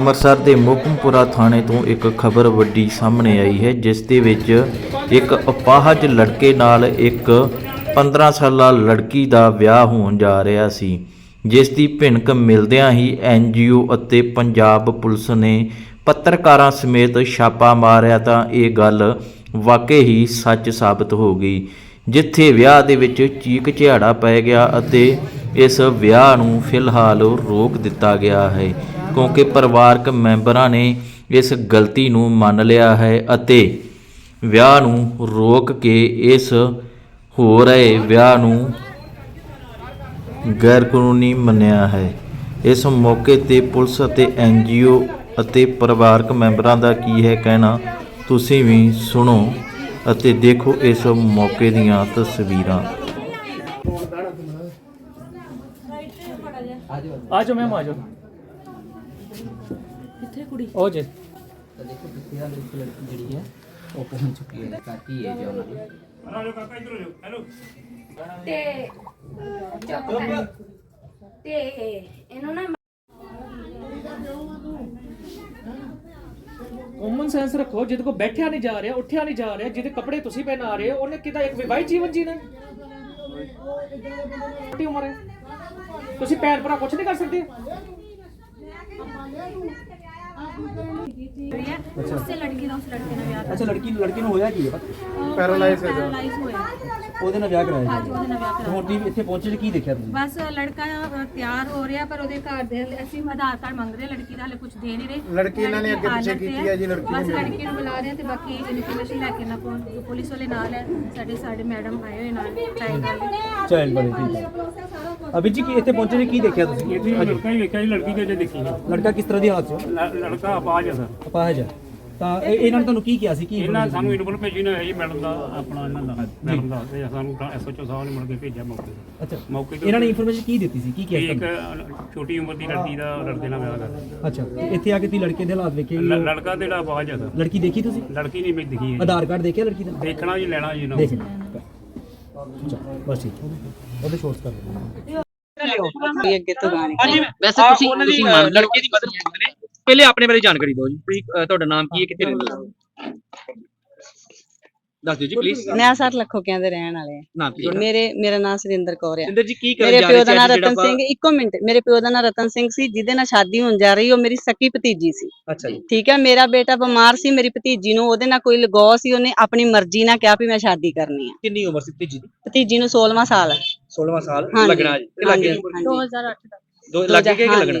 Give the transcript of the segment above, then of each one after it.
ਅੰਮ੍ਰਿਤਸਰ ਦੇ ਮੋਕਮਪੁਰਾ ਥਾਣੇ ਤੋਂ ਇੱਕ ਖਬਰ ਵੱਡੀ ਸਾਹਮਣੇ ਆਈ ਹੈ, ਜਿਸ ਦੇ ਵਿੱਚ ਇੱਕ ਅਪਾਹਜ ਲੜਕੇ ਨਾਲ ਇੱਕ 15 ਸਾਲਾ ਲੜਕੀ ਦਾ ਵਿਆਹ ਹੋਣ ਜਾ ਰਿਹਾ ਸੀ, ਜਿਸ ਦੀ ਭਿਣਕ ਮਿਲਦਿਆਂ ਹੀ ਐਨਜੀਓ ਅਤੇ ਪੰਜਾਬ ਪੁਲਿਸ ਨੇ ਪੱਤਰਕਾਰਾਂ ਸਮੇਤ ਛਾਪਾ ਮਾਰਿਆ ਤਾਂ ਇਹ ਗੱਲ ਵਾਕਈ ਹੀ ਸੱਚ ਸਾਬਤ ਹੋ ਗਈ, ਜਿੱਥੇ ਵਿਆਹ ਦੇ ਵਿੱਚ ਚੀਕ ਝਿਆੜਾ ਪੈ ਗਿਆ ਅਤੇ ਇਸ ਵਿਆਹ ਨੂੰ ਫਿਲਹਾਲ ਰੋਕ ਦਿੱਤਾ ਗਿਆ ਹੈ। ਕਿਉਂਕਿ ਪਰਿਵਾਰਕ ਮੈਂਬਰਾਂ ਨੇ ਇਸ ਗਲਤੀ ਨੂੰ ਮੰਨ ਲਿਆ ਹੈ ਅਤੇ ਵਿਆਹ ਨੂੰ ਰੋਕ ਕੇ ਇਸ ਹੋ ਰਹੇ ਵਿਆਹ ਨੂੰ ਗੈਰਕਾਨੂੰਨੀ ਮੰਨਿਆ ਹੈ। ਇਸ ਮੌਕੇ ਤੇ ਪੁਲਿਸ ਅਤੇ ਐਨਜੀਓ ਅਤੇ ਪਰਿਵਾਰਕ ਮੈਂਬਰਾਂ ਦਾ ਕੀ ਹੈ ਕਹਿਣਾ, ਤੁਸੀਂ ਵੀ ਸੁਣੋ ਅਤੇ ਦੇਖੋ ਇਸ ਮੌਕੇ ਦੀਆਂ ਤਸਵੀਰਾਂ। ਆ ਮੈਮ ਆ ਕਿੱਥੇ ਕੁੜੀ? ਉਹ ਜੇ। ਤਾਂ ਦੇਖੋ ਪਿੱਛੇ ਵਾਲੀ ਇੱਕ ਲੜਕੀ ਜਿਹੜੀ ਹੈ ਉਹ ਪਹੁੰਚ ਚੁੱਕੀ ਹੈ। ਕਾਕੀ ਹੈ ਜੀ ਉਹਨਾਂ ਦੀ। ਤੇ ਚੁੱਪ ਕਰ ਤੇ ਇਹਨੂੰ ਨਾ ਕਾਮਨ ਸੈਂਸ ਰੱਖੋ ਜਿਹਦੇ ਕੋ ਬੈਠਿਆ ਨਹੀਂ ਜਾ ਰਿਹਾ ਉੱਠਿਆ ਨਹੀਂ ਜਾ ਰਿਹਾ ਜਿਹਦੇ ਕੱਪੜੇ ਤੁਸੀਂ ਪਹਿਨਾ ਰਹੇ ਹੋ ਉਹਨੇ ਕਿਦਾ ਇੱਕ ਵਿਵਾਹਿਤ ਜੀਵਨ ਜੀਣਾ ਹੈ? ਛੋਟੀ ਉਮਰ ਹੈ? ਤੁਸੀਂ ਪੈਰ ਭਰਾ ਕੁਝ ਨਹੀਂ ਕਰ ਸਕਦੇ? ਉਸੇ ਲੜਕੀ ਦਾ ਉਸ ਲੜਕੇ ਨਾਲ ਵਿਆਹ ਅੱਛਾ ਲੜਕੀ ਲੜਕੀ ਨੂੰ ਹੋਇਆ ਕੀ ਹੈ? ਪੈਰਾਲਾਈਜ਼ ਪੈਰਾਲਾਈਜ਼ ਹੋਇਆ। ਉਹਦੇ ਨਾਲ ਵਿਆਹ ਕਰਾਇਆ ਅੱਜ ਉਹਦੇ ਨਾਲ ਵਿਆਹ ਕਰਾਇਆ। ਹੁਣ ਤੁਸੀਂ ਇੱਥੇ ਪਹੁੰਚੇ ਕੀ ਦੇਖਿਆ ਤੁਸੀਂ? ਬਸ ਲੜਕਾ ਅ, ਤਿਆਰ ਹੋ ਰਿਹਾ ਪਰ ਉਹਦੇ ਘਰ ਦੇ ਅਸੀਂ ਆਧਾਰ ਕਾਰਡ ਮੰਗ ਰਹੇ ਹਾਂ, ਲੜਕੀ ਦਾ ਹਲੇ ਕੁਝ ਦੇ ਨਹੀਂ ਰਹੇ। ਲੜਕੀ ਇਹਨਾਂ ਨੇ ਅੱਗੇ ਪਿੱਛੇ ਕੀਤੀ ਹੈ। ਜੀ, ਲੜਕੀ ਬਸ ਲੜਕੀ ਨੂੰ ਬੁਲਾ ਰਹੇ ਹਾਂ ਤੇ ਬਾਕੀ ਇਨਫੋਰਮੇਸ਼ਨ ਲੈ ਕੇ ਨਾ ਪਹੁੰਚ ਪੁਲਿਸ ਵਾਲੇ ਨਾਲ ਹੈ। ਸਾਡੇ ਸਾਡੇ ਮੈਡਮ ਆਏ ਹੋਏ ਨਾਲ। ਚਾਈਲਡ ਵਾਲੇ ਚਾਈਲਡ ਬਣੇ ਠੀਕ ਹੈ ਅਭੀ ਜੀ ਕੀ ਇੱਥੇ ਪਹੁੰਚੇ ਜੀ ਕੀ ਦੇਖਿਆ ਤੁਸੀਂ? ਇੱਥੇ ਲੜਕਾ ਹੀ ਵੇਖਿਆ ਜੀ ਲੜਕੀ ਤੇ ਜੇ। ਦੇਖੀ। ਲੜਕਾ ਕਿਸ ਤਰ੍ਹਾਂ ਦੀ ਹਾਲਤ 'ਚ ਲੜਕਾ ਅਪਾਹਜ ਆ ਸਰ। ਅਪਾਹਜ ਹੈ ਤਾਂ ਇਹ- ਇਹਨਾਂ ਨੇ ਤੁਹਾਨੂੰ ਕੀ ਕਿਹਾ ਸੀ? ਕੀ ਇਹਨਾਂ ਸਾਨੂੰ ਇਨਫੋਰਮੇਸ਼ਨ ਭੇਜੀ ਨਾ ਹੈ ਜੀ ਮੈਡਮ ਦਾ ਆਪਣਾ ਇਹਨਾਂ ਦਾ ਮੈਡਮ ਦਾ ਤੇ ਸਾਨੂੰ ਤਾਂ ਐਸਓਚਓ ਸਾਹਿਬ ਨੇ ਮੁੜ ਕੇ ਭੇਜਿਆ ਮੌਕੇ ਤੇ। ਅੱਛਾ। ਮੌਕੇ ਤੇ ਇਹਨਾਂ ਨੇ ਇਨਫੋਰਮੇਸ਼ਨ ਕੀ ਦਿੱਤੀ ਸੀ? ਕੀ ਕਿ ਕਿਹਾ ਇੱਕ ਛੋਟੀ ਉਮਰ ਦੀ ਲੜਕੀ ਦਾ ਲੜਕੇ ਨਾਲ ਵਿਆਹ ਕਰ ਅੱਛਾ। ਤੇ ਇੱਥੇ ਆ ਕੇ ਤੁਸੀਂ ਲੜਕੇ ਦੇ ਹਾਲਾਤ ਵੇਖੇ? ਲ- ਲੜਕਾ ਤੇ ਜਿਹੜਾ ਅਪਾਹਜ ਆ ਸਰ। ਲੜਕੀ ਦੇਖੀ ਤੁਸੀਂ? ਲੜਕੀ ਨਹੀਂ ਮੈਂ ਦਿਖੀ ਹੈ। ਆਧਾਰ ਕਾਰਡ ਦੇਖਿਆ ਲੜਕੀ ਦਾ? ਦੇਖਣਾ ਜੀ ਲੈਣਾ ਜੀ ਨਾ ਦੇਖ ਅੱਛਾ ਬਸ ਠੀਕ ਉਹਦੇ ਸ਼ੋਰਟਸ ਕਰ ਦਿਓ। ਅੱਗੇ ਤੋਂ ਗਾਣੇ ਵੈਸੇ ਤੁਸੀਂ ਤੁਸੀਂ ਮੰਨ ਲੜਕੇ ਦੀ ਮਦਦ ਕਰਦੇ ਨੇ। ਪਹਿਲੇ ਆਪਣੇ ਬਾਰੇ ਜਾਣਕਾਰੀ ਦਿਓ ਜੀ ਤੁਹਾਡਾ ਨਾਮ ਕੀ ਹੈ ਕਿੱਥੇ ਰਹਿੰਦੇ ਹੋ? ਦੱਸ ਦਿਓ ਜੀ ਪਲੀਜ਼ ਨਿਆ ਸਰ ਲਖੋਕਿਆਂ ਦੇ ਰਹਿਣ ਵਾਲੇ ਆ। ਨਾਮ ਕੀ ਹੈ ਮੇਰੇ ਮੇਰਾ ਨਾਮ ਸੁਰਿੰਦਰ ਕੌਰ ਆ। ਸਿੰਦਰ ਜੀ ਕੀ ਕਰਨ ਮੇਰੇ ਜਾ ਪਿਓ ਰਹੇ ਦਾ ਸੀ ਨਾਮ ਅੱਜ ਜਿਹੜਾ ਰਤਨ ਸਿੰਘ ਇੱਕੋ ਮਿੰਟ ਮੇਰੇ ਪਿਓ ਦਾ ਨਾਮ ਰਤਨ ਸਿੰਘ ਸੀ ਜਿਹਦੇ ਨਾਲ ਸ਼ਾਦੀ ਹੋਣ ਜਾ ਰਹੀ ਉਹ ਮੇਰੀ ਸਕੀ ਭਤੀਜੀ ਸੀ। ਆਪਾਂ- ਅੱਛਾ ਜੀ। ਠੀਕ ਹੈ ਮੇਰਾ ਬੇਟਾ ਬਿਮਾਰ ਸੀ ਮੇਰੀ ਭਤੀਜੀ ਨੂੰ ਉਹਦੇ ਨਾਲ ਕੋਈ ਲਗਾਅ ਸੀ ਉਹਨੇ ਆਪਣੀ ਮਰਜ਼ੀ ਨਾਲ ਕਿਹਾ ਵੀ ਮੈਂ ਸ਼ਾਦੀ ਕਰਨੀ ਆ। ਕਿੰਨੀ ਉਮਰ ਸੀ ਭਤੀਜੀ ਦੀ? ਭਤੀਜੀ ਨੂੰ 16ਵਾਂ ਸਾਲ 16ਵਾਂ ਸਾਲ ਹਾਂਜੀ, ਲੱਗਣਾ ਜੀ ਇਹ ਲੱਗੇ ਹਾਂਜੀ। 2008 ਦਾ? ਲੱਗੇ ਕਿ ਲੱਗਣਾ?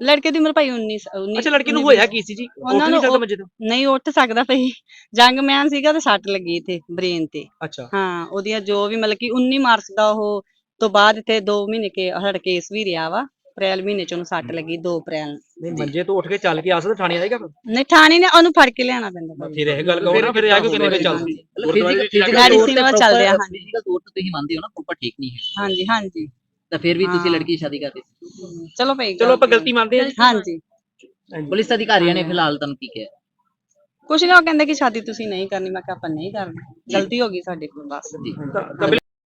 ਲੜਕੇ ਦੀ ਉਮਰ ਭਾਈ 19 19 ਅੱਛਾ ਲੜਕੀ ਨੂੰ ਹੋਇਆ ਕੀ ਸੀ ਜੀ? ਉਹਨਾਂ ਉਹਨਾਂ ਨੂੰ ਨੂੰ ਉਹ- ਮੰਜੇ ਤੋਂ? ਨਹੀਂ ਉੱਠ ਸਕਦਾ ਭਾਈ। ਜੰਗਮੈਨ ਸੀਗਾ ਤੇ ਸੱਟ ਲੱਗੀ ਇੱਥੇ ਬ੍ਰੇਨ ਤੇ। ਅੱਛਾ। ਹਾਂ ਉਹਦੀਆਂ ਜੋ ਵੀ ਮਤਲਬ ਕਿ 19 ਮਾਰਚ ਦਾ ਉਹ ਤੋਂ ਬਾਅਦ ਇੱਥੇ 2 ਮਹੀਨੇ ਕੇ ਹੜ ਕੇਸ ਵੀ ਰਿਹਾ ਵਾ। ਅਪ੍ਰੈਲ ਮਹੀਨੇ ਚ ਉਹਨੂੰ ਸੱਟ ਲੱਗੀ 2 ਅਪ੍ਰੈਲ। ਨਹੀਂ ਮੰਜੇ ਤੋਂ ਉੱਠ ਕੇ ਚੱਲ ਕੇ ਆ ਸਕਦਾ? ਥਾਣੇ ਆਏਗਾ ਨਹੀਂ ਠਾਣੀ ਨੇ ਉਹਨੂੰ ਫੜ ਕੇ ਲਿਆਣਾ ਪੈਂਦਾ ਭਾਈ। ਫਿਰ ਇਹ ਗੱਲ ਕਹੋ ਨਾ ਫਿਰ ਆ ਕੇ ਕਿੰਨੇ ਵਜੇ ਚੱਲਦੀ? ਮੈਡੀਸਿਨ ਵਾ ਚੱਲਦੇ ਆ ਹਾਂਜੀ। ਫਿਜ਼ੀਕਲ ਤੌਰ ਤੇ ਤੁਸੀਂ ਮੰਨਦੇ ਹੋ ਨਾ ਪ੍ਰੋਪਰ ਠੀਕ ਨਹੀਂ ਹੈ। ਹਾਂਜੀ ਹਾਂਜੀ। ਤਾਂ ਫਿਰ ਵੀ ਤੁਸੀਂ ਹਾਂ। ਲੜਕੀ ਦੀ ਸ਼ਾਦੀ ਕਰਦੇ ਚਲੋ ਭਾਈ ਚਲੋ ਆਪਾਂ ਗਲਤੀ ਮੰਨਦੇ ਹਾਂ। ਜੀ ਹਾਂਜੀ। ਪੁਲਿਸ ਅਧਿਕਾਰੀਆਂ ਨੇ ਫਿਲਹਾਲ ਤੁਹਾਨੂੰ ਕੀ ਕਿਹਾ। ਕੁਛ ਨਹੀਂ ਉਹ ਕਹਿੰਦੇ ਕਿ ਸ਼ਾਦੀ ਤੁਸੀਂ ਨਹੀਂ ਕਰਨੀ। ਮੈਂ ਕਿਹਾ ਆਪਾਂ ਨਹੀਂ ਕਰਨੀ। ਗਲਤੀ ਹੋ ਗਈ ਸਾਡੇ ਕੋਲ ਬਸ। ਜੀ।